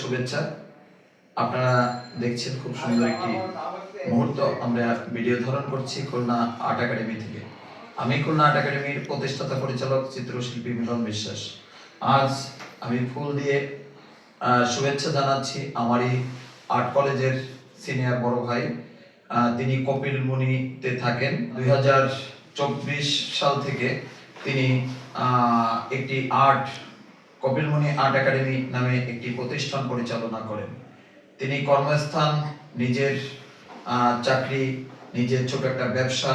শুভেচ্ছা। আপনারা দেখছেন খুব সুন্দর একটি মুহূর্ত। আমরা ভিডিও ধারণ করছি খুলনা আর্ট একাডেমি থেকে। আমি খুলনা আর্ট একাডেমির প্রতিষ্ঠাতা পরিচালক চিত্রশিল্পী মিলন বিশ্বাস। আজ আমি ফুল দিয়ে শুভেচ্ছা জানাচ্ছি আমারই আর্ট কলেজের সিনিয়র বড় ভাই। তিনি কপিল মুনিতে থাকেন। দুই হাজার চব্বিশ সাল থেকে তিনি একটি আর্ট কপিলমণি আর্ট একাডেমি নামে একটি প্রতিষ্ঠান পরিচালনা করেন। তিনি কর্মস্থান, নিজের চাকরি, নিজের ছোট একটা ব্যবসা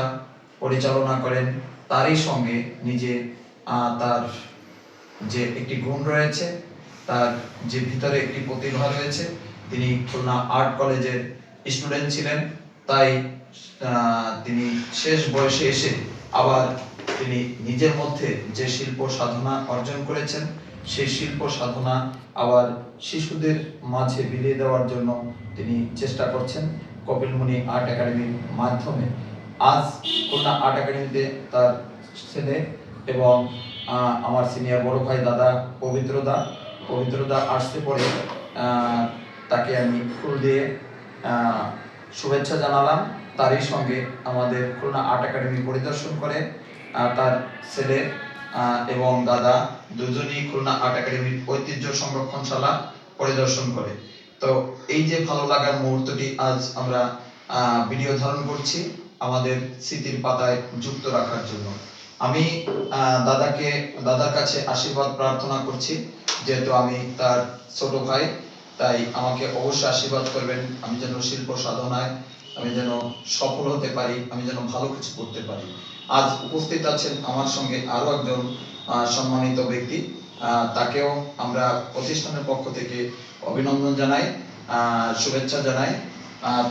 পরিচালনা করেন। তারই সঙ্গে নিজে তার যে একটি গুণ রয়েছে, তার যে ভিতরে একটি প্রতিভা রয়েছে, তিনি খুলনা আর্ট কলেজের স্টুডেন্ট ছিলেন। তাই তিনি শেষ বয়সে এসে আবার তিনি নিজের মধ্যে যে শিল্প সাধনা অর্জন করেছেন সেই শিল্প সাধনা আবার শিশুদের মাঝে বিলিয়ে দেওয়ার জন্য তিনি চেষ্টা করছেন কপিলমুনি আর্ট একাডেমির মাধ্যমে। আজ খুলনা আর্ট একাডেমিতে তার ছেলে এবং আমার সিনিয়র বড় ভাই দাদা পবিত্রদা। পবিত্রদা আসতে পরে তাকে আমি ফুল দিয়ে শুভেচ্ছা জানালাম। তারই সঙ্গে আমাদের খুলনা আর্ট একাডেমি পরিদর্শন করে তার ছেলে এবং দাদা দুজনই খুলনা আর্ট একাডেমির ঐতিহ্য সংরক্ষণশালা পরিদর্শন করে। তো এই যে ভালো লাগার মুহূর্তটি আজ আমরা ভিডিও ধারণ করছি আমাদের স্মৃতির পাতায় যুক্ত রাখার জন্য। আমি দাদাকে, দাদার কাছে আশীর্বাদ প্রার্থনা করছি, যেহেতু আমি তার ছোট ভাই, তাই আমাকে অবশ্যই আশীর্বাদ করবেন। আমি যেন শিল্প সাধনায়, আমি যেন সফল হতে পারি, আমি যেন ভালো কিছু করতে পারি। আজ উপস্থিত আছেন আমার সঙ্গে আরও একজন সম্মানিত ব্যক্তি। তাকেও আমরা প্রতিষ্ঠানের পক্ষ থেকে অভিনন্দন জানাই শুভেচ্ছা জানাই।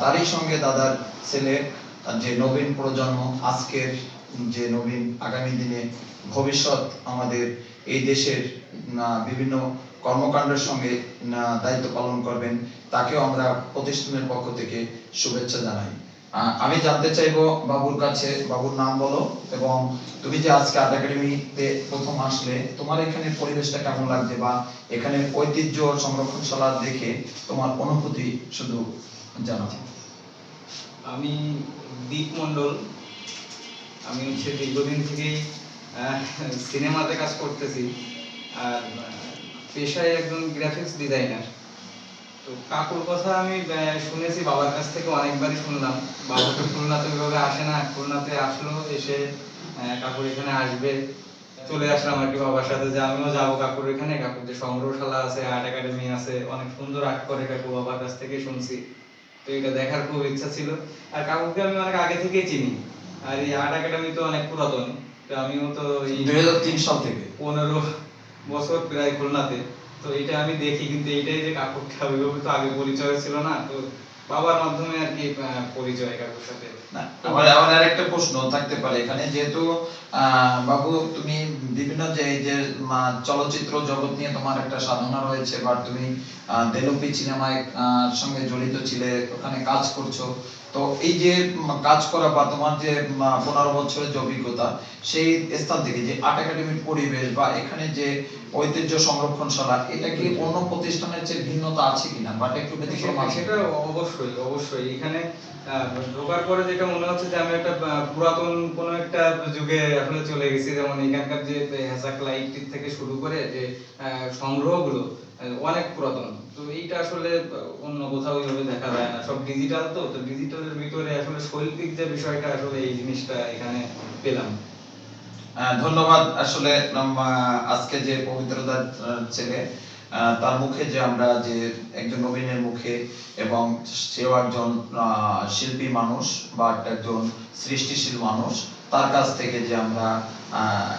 তারই সঙ্গে দাদার ছেলে, যে নবীন প্রজন্ম, আজকের যে নবীন আগামী দিনে ভবিষ্যৎ আমাদের এই দেশের বিভিন্ন কর্মকাণ্ডের সঙ্গে দায়িত্ব পালন করবেন, তাকেও আমরা প্রতিষ্ঠানের পক্ষ থেকে শুভেচ্ছা জানাই। আমি জানতে চাইব বাবুর কাছে, বাবুর নাম বলো, এবং তুমি যে আজকে আর্ট একাডেমিতে প্রথম আসলে, তোমার এখানে পরিবেশটা কেমন লাগছে বা এখানে ঐতিহ্য সংরক্ষণশালা দেখে তোমার অনুভূতি শুধু জানাও আমি দীপ আমি হচ্ছে দীর্ঘদিন থেকেই সিনেমাতে কাজ করতেছি। আর পেশায় একজন গ্রাফিক্স ডিজাইনার তো কাকুর কথা আমি শুনেছি বাবার কাছ থেকে অনেকবারই শুনলাম। বাবা তো খুলনাতে ওইভাবে আসে না খুলনাতে আসলো এসে আহ, কাকুর এখানে আসবে। চলে আসলাম আর কি বাবার সাথে যে আমিও যাব কাকুর এখানে। কাকুর যে সংগ্রহশালা আছে আর্ট একাডেমি আছে অনেক সুন্দর আর্ট করে কাকু বাবার কাছ থেকে শুনছি। তো এটা দেখার খুব ইচ্ছা ছিল। আর কাকুকে আমি অনেক আগে থেকেই চিনি। আর এই আর্ট একাডেমি তো অনেক পুরাতন। তো আমিও তো দুই হাজার তিন সাল থেকে। পনেরো বছর প্রায় খুলনাতে। তো এটা আমি দেখি কিন্তু এইটাই যে কাকুরটা ওইভাবে তো আগে পরিচয় ছিল না তো বাবার মাধ্যমে আর কি পরিচয় কাকুর সাথে। না, আমার আমার আরেকটা প্রশ্ন থাকতে পারে এখানে যেহেতু বাবু তুমি বিভিন্ন যে এই যে চলচ্চিত্র জগৎ নিয়ে তোমার একটা সাধনা রয়েছে বা তুমি দেলোপি সিনেমায় সঙ্গে জড়িত ছিলে ওখানে কাজ করছ তো এই যে কাজ করা বা তোমার যে পনেরো বছরের যে অভিজ্ঞতা সেই স্থান থেকে যে আর্ট একাডেমির পরিবেশ বা এখানে যে ঐতিহ্য সংরক্ষণ সংরক্ষণশালা এটা কি অন্য প্রতিষ্ঠানের চেয়ে ভিন্নতা আছে কিনা? বা একটু ব্যতিক্রম আছে সেটা অবশ্যই অবশ্যই। এখানে ঢোকার পরে যেটা মনে হচ্ছে যে আমি একটা পুরাতন কোনো একটা যুগে আসলে চলে গেছি। যেমন এখানকার যে হ্যাজাক লাইট থেকে শুরু করে যে সংগ্রহগুলো অনেক পুরাতন। তো এইটা আসলে অন্য কোথাও ওইভাবে দেখা যায় না। সব ডিজিটাল তো তো ডিজিটালের ভিতরে আসলে শৈল্পিক যে বিষয়টা আসলে এই জিনিসটা এখানে পেলাম। ধন্যবাদ আসলে আজকে যে পবিত্রতার আহ, ছেলে তার মুখে যে আমরা যে একজন নবীনের মুখে এবং সেও একজন শিল্পী মানুষ বা একজন সৃষ্টিশীল মানুষ তার কাছ থেকে যে আমরা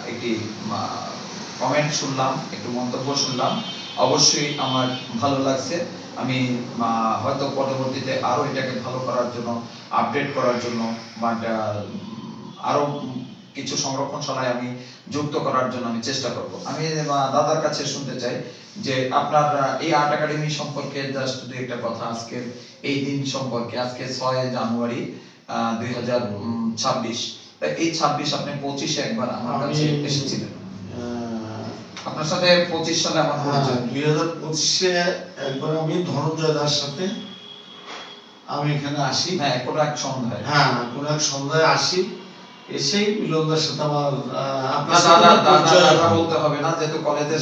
একটি কমেন্ট শুনলাম একটু মন্তব্য শুনলাম অবশ্যই আমার ভালো লাগছে। আমি হয়তো পরবর্তীতে আরও এটাকে ভালো করার জন্য আপডেট করার জন্য বা এটা, উম, আরও কিছু সংরক্ষণ সংরক্ষণশালায় আমি যুক্ত করার জন্য আমি চেষ্টা করব। আমি দাদার কাছে শুনতে চাই যে আপনার এই আর্ট একাডেমি সম্পর্কে জাস্ট দুই একটা কথা আজকে এই দিন সম্পর্কে। আজকে ছয় জানুয়ারি দুই হাজার ছাব্বিশ। এই ছাব্বিশ আপনি পঁচিশে একবার আমার কাছে এসেছিলেন। আপনার সাথে পঁচিশ সালে আমার হ্যাঁ পরিচয় দুই হাজার পঁচিশে একবার আমি ধনঞ্জয় দাস সাথে আমি এখানে আসি। হ্যাঁ কোনো এক সন্ধ্যায়। হ্যাঁ কোন এক সন্ধ্যায় আসি। এসেই মিলনদার সাথে আমার আপনার দাদা দাদা হয়। বলতে হবে না যেহেতু কলেজে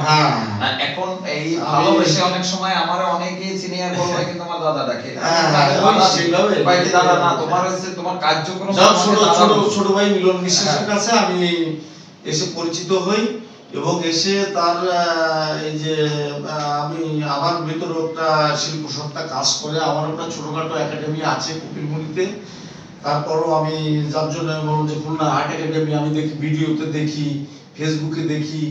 হ্যাঁ হ্যাঁ, এখন এই আমি- ভালোবেসে অনেক সময় আমার অনেকেই সিনিয়র বড় ভাই কিন্তু আমার দাদা ডাকে হ্যাঁ, সেইভাবে। ভাই কি দাদা না তোমার হচ্ছে তোমার কার্যক্রম যাক ছোট ছোট ছোট ভাই মিলন বিশ্বাসের হ্যাঁ। কাছে আমি এসে পরিচিত হই এবং এসে তার এই যে আমি আমার ভিতরে একটা শিল্প সত্তা কাজ করে আমার একটা ছোটখাটো একাডেমি আছে কপিলমুড়িতে তারপরও আমি যার জন্য আমি বললাম যে, খুলনা আর্ট একাডেমি আমি দেখি, ভিডিওতে দেখি ফেসবুকে দেখি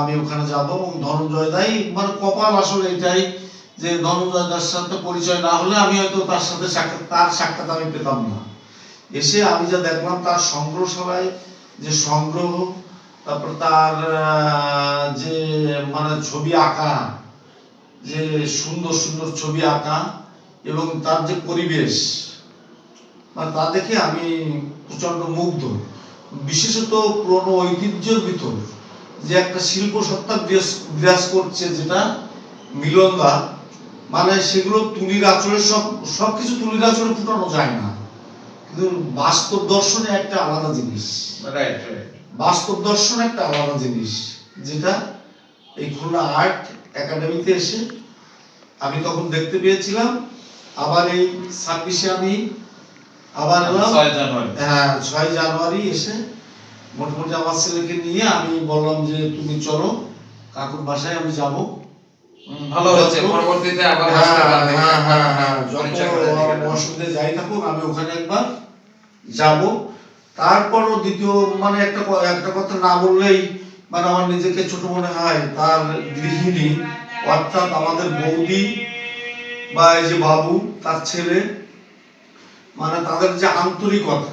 আমি ওখানে যাব এবং ধনঞ্জয় দাই মানে কপাল আসলে এটাই যে, ধনঞ্জয় দার সাথে পরিচয় না হলে আমি হয়তো তার সাথে সাক্ষাৎ, তার সাক্ষাৎ আমি পেতাম না। এসে আমি যা দেখলাম, তার সংগ্রহশালায় যে সংগ্রহ, তারপর তার যে মানে ছবি আঁকা, যে সুন্দর সুন্দর ছবি আঁকা এবং তার যে পরিবেশ তা দেখে আমি প্রচণ্ড মুগ্ধ। বিশেষত পুরনো ঐতিহ্যের ভিতর যে একটা শিল্প সত্তা বিরাজ করছে যেটা মিলনদা মানে সেগুলো তুলির আচরে সব সবকিছু তুলির আচরে ফুটানো যায় না। কিন্তু বাস্তব দর্শনে একটা আলাদা জিনিস। রাইট রাইট বাস্তব দর্শন একটা আলাদা জিনিস যেটা এই খুলনা আর্ট একাডেমিতে এসে আমি তখন দেখতে পেয়েছিলাম। আবার এই ছাব্বিশে আমি আবার এলাম হ্যাঁ ছয় জানুয়ারি এসে মোটামুটি আমার ছেলেকে নিয়ে আমি বললাম যে তুমি চলো কাকুর বাসায় আমি যাব। ভালো হচ্ছে পরবর্তীতে আবার হ্যাঁ হ্যাঁ হ্যাঁ হ্যাঁ। অসুবিধে যাই থাকুক আমি ওখানে একবার যাব। তারপরও দ্বিতীয় মানে একটা একটা কথা না বললেই মানে আমার নিজেকে ছোট মনে হয় তার গৃহিণী অর্থাৎ আমাদের বৌদি বা এই যে বাবু তার ছেলে মানে তাদের যে আন্তরিকতা,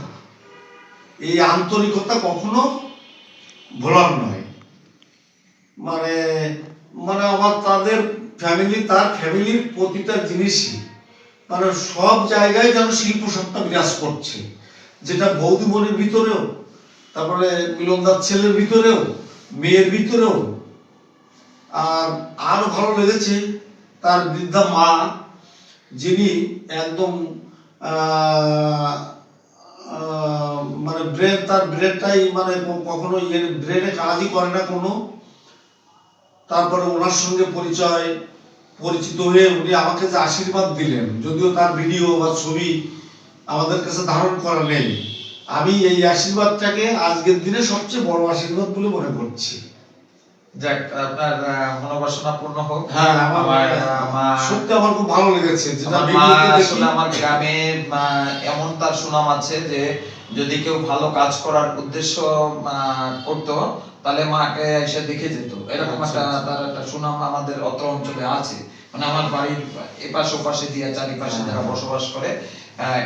এই আন্তরিকতা কখনো ভোলার নয়। মানে মানে আমার তাদের ফ্যামিলি তার ফ্যামিলির প্রতিটা জিনিসই মানে সব জায়গায় যেন শিল্প সত্তা বিরাজ করছে। যেটা বৌদি বোনের ভিতরেও, তারপরে মিলনদার ছেলের ভিতরেও, মেয়ের ভিতরেও, আর আরও ভালো লেগেছে তার বৃদ্ধা মা, যিনি একদম মানে ব্রেন তার ব্রেনটাই মানে কখনো ইয়ে ব্রেনে কাজই করে না কোনো। তারপরে ওনার সঙ্গে পরিচয়, পরিচিত হয়ে উনি আমাকে যে আশীর্বাদ দিলেন, যদিও তার ভিডিও বা ছবি আমাদের কাছে ধারণ করা নেই। আমি এই আশীর্বাদটাকে আজকের দিনে সবচেয়ে বড় আশীর্বাদ বলে মনে করছি। যাক আপনার মনোবাসনা পূর্ণ হোক হ্যাঁ আমার আমার আমার খুব ভালো লেগেছে যেটা আমার মা ভিডিওতে দেখি আসলে আমার গ্রামে এমন তার সুনাম আছে যে যদি কেউ ভালো কাজ করার উদ্দেশ্য করতো তাহলে মাকে এসে দেখে যেত এরকম আচ্ছা, একটা আচ্ছা। তার একটা সুনাম আমাদের অত্র অঞ্চলে আছে মানে আমার বাড়ির এপাশ ওপাশে দিয়ে চারিপাশে যারা হ্যাঁ। বসবাস করে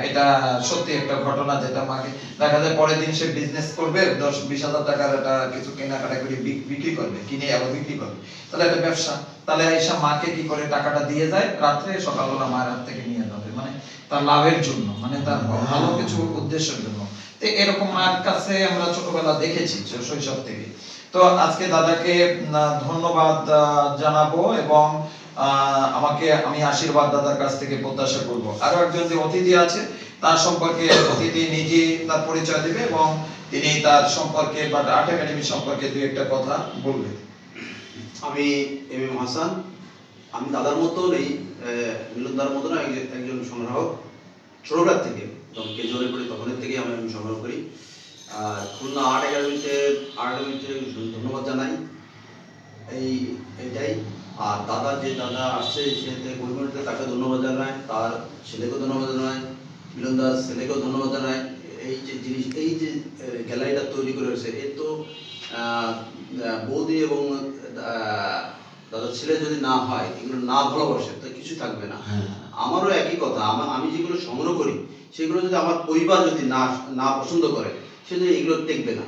এটা সত্যি একটা ঘটনা যেটা মাকে দেখা যায় পরের দিন সে বিজনেস করবে, দশ, বিশ হাজার টাকার একটা কিছু কেনাকাটা করে বিক্রি করবে, কিনে আবার বিক্রি করবে। তাহলে একটা ব্যবসা। তাহলে এসে মাকে কি করে টাকাটা দিয়ে যায়? রাত্রে সকালবেলা মায়ের হাত থেকে নিয়ে যাবে। মানে তার লাভের জন্য মানে তার ভালো কিছু উদ্দেশ্যের জন্য। তো এরকম মায়ের কাছে আমরা ছোটবেলা দেখেছি শৈশব থেকে। তো আজকে দাদাকে ধন্যবাদ জানাব এবং আমাকে আমি আশীর্বাদ দাদার কাছ থেকে প্রত্যাশা করব। আরও একজন যে অতিথি আছে, তার সম্পর্কে অতিথি নিজে তার পরিচয় দেবে এবং তিনি তার সম্পর্কে বা আর্ট একাডেমি সম্পর্কে দুই একটা কথা বলবেন আমি এম এম হাসান। আমি দাদার মতন এই মিলনদার মতন একজন- সংগ্রাহক। ছোটবেলার থেকে, যখন কেজরে পড়ি তখনের থেকে আমি আমি সংগ্রহ করি। আর খুলনা আর্ট একাডেমিতে আর্ট একাডেমিতে ধন্যবাদ জানাই। এই, এটাই। আর দাদা যে দাদা আসছে সেতে কর্মীতে তাকে ধন্যবাদ জানাই তার ছেলেকেও ধন্যবাদ জানাই মিলন দাস ছেলেকেও ধন্যবাদ জানাই এই যে জিনিস এই যে গ্যালারিটা তৈরি করে রয়েছে এ তো বৌদি এবং দাদার ছেলে যদি না হয় এগুলো না ভালোবাসে তো কিছু থাকবে না। হ্যাঁ। আমারও একই কথা আমার আমি যেগুলো সংগ্রহ করি সেগুলো যদি আমার পরিবার যদি না না পছন্দ করে সে সেজন্য এগুলো টিকবে না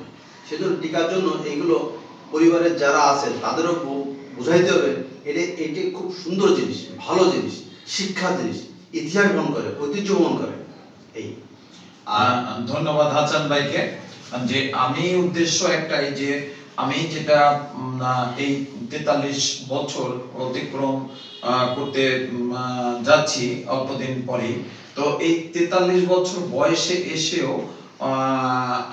সেজন্য টিকার জন্য এগুলো পরিবারের যারা আছে তাদেরও বুঝাইতে হবে এটা এটি খুব সুন্দর জিনিস, ভালো জিনিস শিক্ষা জিনিস, ইতিহাস বহন করে, ঐতিহ্য বহন করে। এই। ধন্যবাদ হাসান ভাইকে। যে আমি উদ্দেশ্য একটাই যে আমি যেটা এই তেতাল্লিশ বছর অতিক্রম করতে যাচ্ছি অল্পদিন পরে তো এই তেতাল্লিশ বছর বয়সে এসেও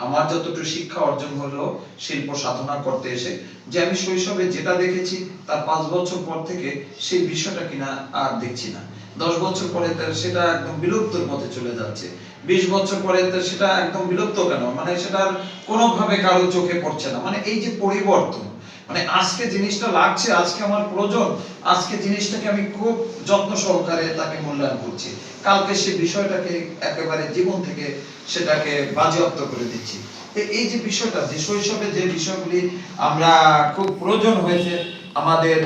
আমার যতটুকু শিক্ষা অর্জন হলো শিল্প সাধনা করতে এসে, যে আমি শৈশবে যেটা দেখেছি, তার পাঁচ বছর পর থেকে সেই বিষয়টা কিনা আর দেখছি না। দশ বছর পরে সেটা একদম বিলুপ্তর পথে চলে যাচ্ছে। বিশ বছর পরে সেটা একদম বিলুপ্ত কেন? মানে সেটার কোনোভাবে কারও চোখে পড়ছে না। মানে এই যে পরিবর্তন মানে আজকে জিনিসটা লাগছে, আজকে আমার প্রয়োজন, আজকে জিনিসটাকে আমি খুব যত্ন সহকারে তাকে মূল্যায়ন করছি। কালকে সে বিষয়টাকে একেবারে জীবন থেকে সেটাকে বাজেয়াপ্ত করে দিচ্ছি। এই যে বিষয়টা, যে শৈশবে যে বিষয়গুলি আমরা খুব প্রয়োজন হয়েছে, আমাদের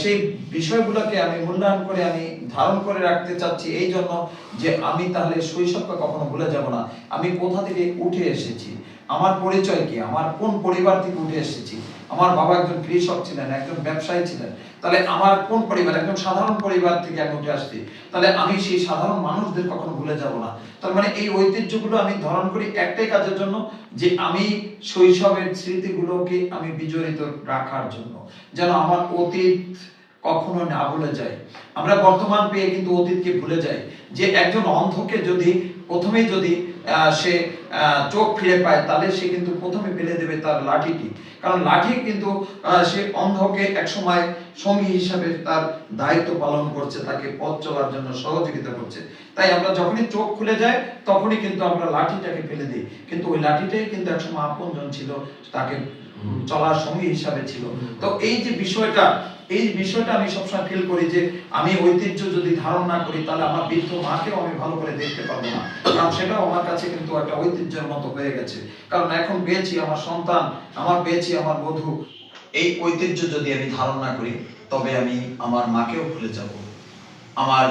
সেই বিষয়গুলোকে আমি মূল্যায়ন করে আমি ধারণ করে রাখতে চাচ্ছি এই জন্য যে আমি তাহলে শৈশবকে কখনো ভুলে যাব না। আমি কোথা থেকে উঠে এসেছি? আমার পরিচয় কি? আমার কোন পরিবার থেকে উঠে এসেছি? আমার বাবা একজন কৃষক ছিলেন, একজন ব্যবসায়ী ছিলেন। তাহলে আমার কোন পরিবার, একজন সাধারণ পরিবার থেকে আমি উঠে আসছি, তাহলে আমি সেই সাধারণ মানুষদের কখনো ভুলে যাব না। তার মানে এই ঐতিহ্যগুলো আমি ধারণ করি একটাই কাজের জন্য, যে আমি শৈশবের স্মৃতিগুলোকে আমি বিজড়িত রাখার জন্য, যেন আমার অতীত কখনো না ভুলে যায়। আমরা বর্তমান পেয়ে কিন্তু অতীতকে ভুলে যাই। যে একজন অন্ধকে যদি, প্রথমেই যদি সে চোখ ফিরে পায়, তাহলে সে কিন্তু প্রথমে ফেলে দেবে তার লাঠিটি। কারণ লাঠি কিন্তু সে অন্ধকে একসময় সঙ্গী হিসাবে তার দায়িত্ব পালন করছে, তাকে পথ চলার জন্য সহযোগিতা করছে। তাই আমরা যখনই চোখ খুলে যায়, তখনই কিন্তু আমরা লাঠিটাকে ফেলে দিই। কিন্তু ওই লাঠিটাই কিন্তু একসময় আপনজন ছিল, তাকে চলার সঙ্গী হিসাবে ছিল। তো এই যে বিষয়টা এই বিষয়টা আমি সবসময় ফিল করি যে আমি ঐতিহ্য যদি ধারণ না করি, তাহলে আমার বৃদ্ধ মাকেও আমি ভালো করে দেখতে পারব না। কারণ সেটাও আমার কাছে কিন্তু একটা ঐতিহ্যের মতো হয়ে গেছে। কারণ এখন পেয়েছি আমার সন্তান, আমার পেয়েছি আমার বধূ, এই ঐতিহ্য যদি আমি ধারণ না করি, তবে আমি আমার মাকেও ভুলে যাব। আমার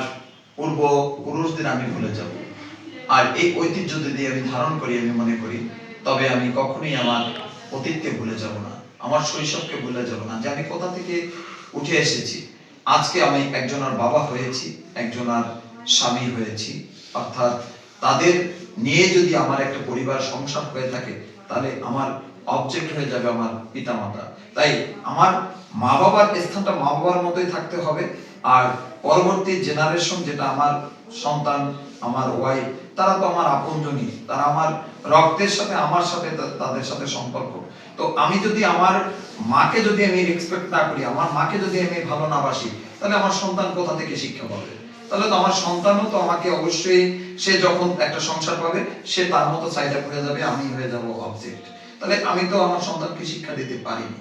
পূর্ব পুরুষদের আমি ভুলে যাব। আর এই ঐতিহ্য যদি আমি ধারণ করি, আমি মনে করি, তবে আমি কখনোই আমার অতীতকে ভুলে যাব না। আমার শৈশবকে ভুলে যাব না। যে আমি কোথা থেকে উঠে এসেছি। আজকে আমি একজনের বাবা হয়েছি, একজনের স্বামী হয়েছি। অর্থাৎ তাদের নিয়ে যদি আমার একটা পরিবার সংসার হয়ে থাকে, তাহলে আমার অবজেক্ট হয়ে যাবে আমার পিতামাতা। তাই আমার মা বাবার স্থানটা মা বাবার মতোই থাকতে হবে। আর পরবর্তী জেনারেশন যেটা আমার সন্তান, আমার ওয়াইফ তারা তো আমার আপনজনই তারা আমার রক্তের সাথে আমার সাথে তাদের সাথে সম্পর্ক। তো আমি যদি আমার মাকে যদি আমি রেসপেক্ট না করি আমার মাকে যদি আমি ভালো না বাসি তাহলে আমার সন্তান কোথা থেকে শিক্ষা পাবে? তাহলে তো আমার সন্তানও তো আমাকে অবশ্যই সে যখন একটা সংসার পাবে সে তার মতো চাহিদা হয়ে যাবে আমি হয়ে যাব অবজেক্ট তাহলে আমি তো আমার সন্তানকে শিক্ষা দিতে পারিনি।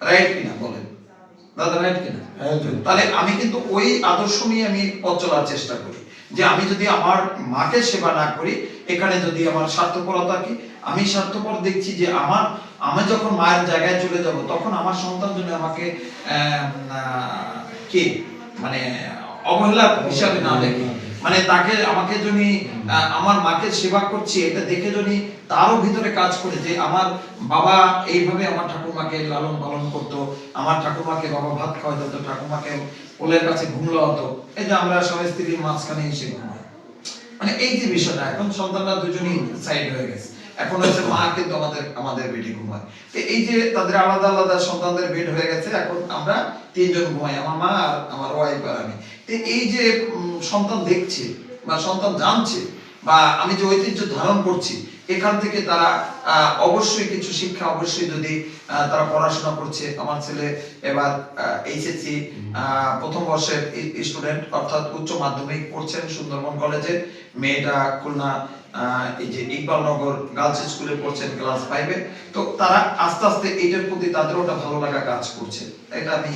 রাইট কিনা বলেন? দাদা রাইট কিনা? হ্যাঁ তাহলে আমি কিন্তু ওই আদর্শ নিয়ে আমি পথ চলার চেষ্টা করি। যে আমি যদি আমার মাকে সেবা না করি, এখানে যদি আমার স্বার্থপরতা কি? আমি স্বার্থপর দেখছি যে আমার, আমি যখন মায়ের জায়গায় চলে যাব, তখন আমার সন্তান যদি আমাকে কি? মানে অবহেলা হিসাবে না দেখে মানে তাকে, আমাকে যদি আমার মাকে সেবা করছি, এটা দেখে যদি তারও ভিতরে কাজ করে যে আমার বাবা এইভাবে আমার ঠাকুমাকে লালন পালন করতো, আমার ঠাকুমাকে বাবা ভাত খাওয়াতে হতো ঠাকুমাকে কোলের কাছে ঘুমলো হতো এই যে আমরা স্বামী স্ত্রীর মাঝখানে এসে ঘুমাই। মানে এই যে বিষয়টা, এখন সন্তানরা দুজনই সাইড হয়ে গেছে। এখন হচ্ছে মা কিন্তু আমাদের আমাদের বেডে ঘুমায়। তো এই যে তাদের আলাদা আলাদা সন্তানদের বেড হয়ে গেছে, এখন আমরা তিনজন ঘুমাই, আমার মা আর আমার ওয়াইফ আর আমি। এই যে সন্তান দেখছে বা সন্তান জানছে বা আমি যে ঐতিহ্য ধারণ করছি এখান থেকে তারা অবশ্যই কিছু শিক্ষা অবশ্যই যদি তারা পড়াশোনা করছে। আমার ছেলে এবার এইচএসসি প্রথম বর্ষের স্টুডেন্ট অর্থাৎ উচ্চ মাধ্যমিক পড়ছেন সুন্দরবন কলেজে মেয়েটা খুলনা এই যে ইকবালনগর গার্লস স্কুলে পড়ছেন ক্লাস ফাইভে তো তারা আস্তে আস্তে এটার প্রতি তাদের ওটা ভালো লাগা কাজ করছে। এটা আমি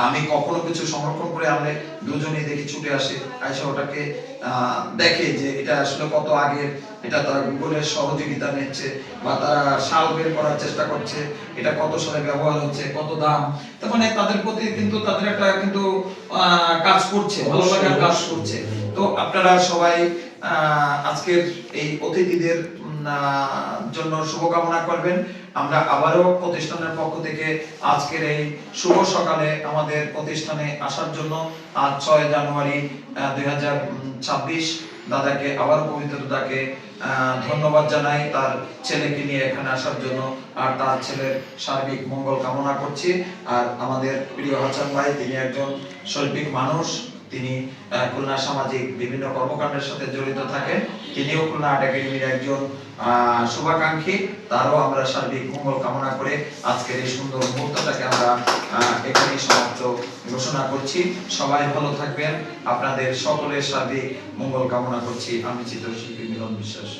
আমি কখনো কিছু সংরক্ষণ করে আনলে দুজনেই দেখি ছুটে আসে। আয়সা ওটাকে দেখে যে এটা আসলে কত আগের এটা তারা গুগলের সহযোগিতা নিচ্ছে বা তারা সাল বের করার চেষ্টা করছে এটা কত সালে ব্যবহার হচ্ছে কত দাম। তার মানে তাদের প্রতি কিন্তু তাদের একটা কিন্তু আহ, কাজ করছে ভালো লাগার কাজ করছে। তো আপনারা সবাই আহ, আজকের এই অতিথিদের জন্য শুভকামনা করবেন। আমরা আবারও প্রতিষ্ঠানের পক্ষ থেকে আজকের এই শুভ সকালে আমাদের প্রতিষ্ঠানে আসার জন্য আজ ছয় জানুয়ারি দুই হাজার ছাব্বিশ দাদাকে আবার পবিত্র দাদাকে ধন্যবাদ জানাই তার ছেলেকে নিয়ে এখানে আসার জন্য আর তার ছেলের সার্বিক মঙ্গল কামনা করছি। আর আমাদের প্রিয় হাসান ভাই, তিনি একজন শৈল্পিক মানুষ। তিনি খুলনা সামাজিক বিভিন্ন কর্মকাণ্ডের সাথে জড়িত থাকেন। তিনিও খুলনা আর্ট একাডেমির একজন শুভাকাঙ্ক্ষী। তারও আমরা সার্বিক মঙ্গল কামনা করে আজকের এই সুন্দর মুহূর্তটাকে আমরা এখানেই সমাপ্ত ঘোষণা করছি। সবাই ভালো থাকবেন। আপনাদের সকলের সার্বিক মঙ্গল কামনা করছি। আমি চিত্রশিল্পী মিলন বিশ্বাস।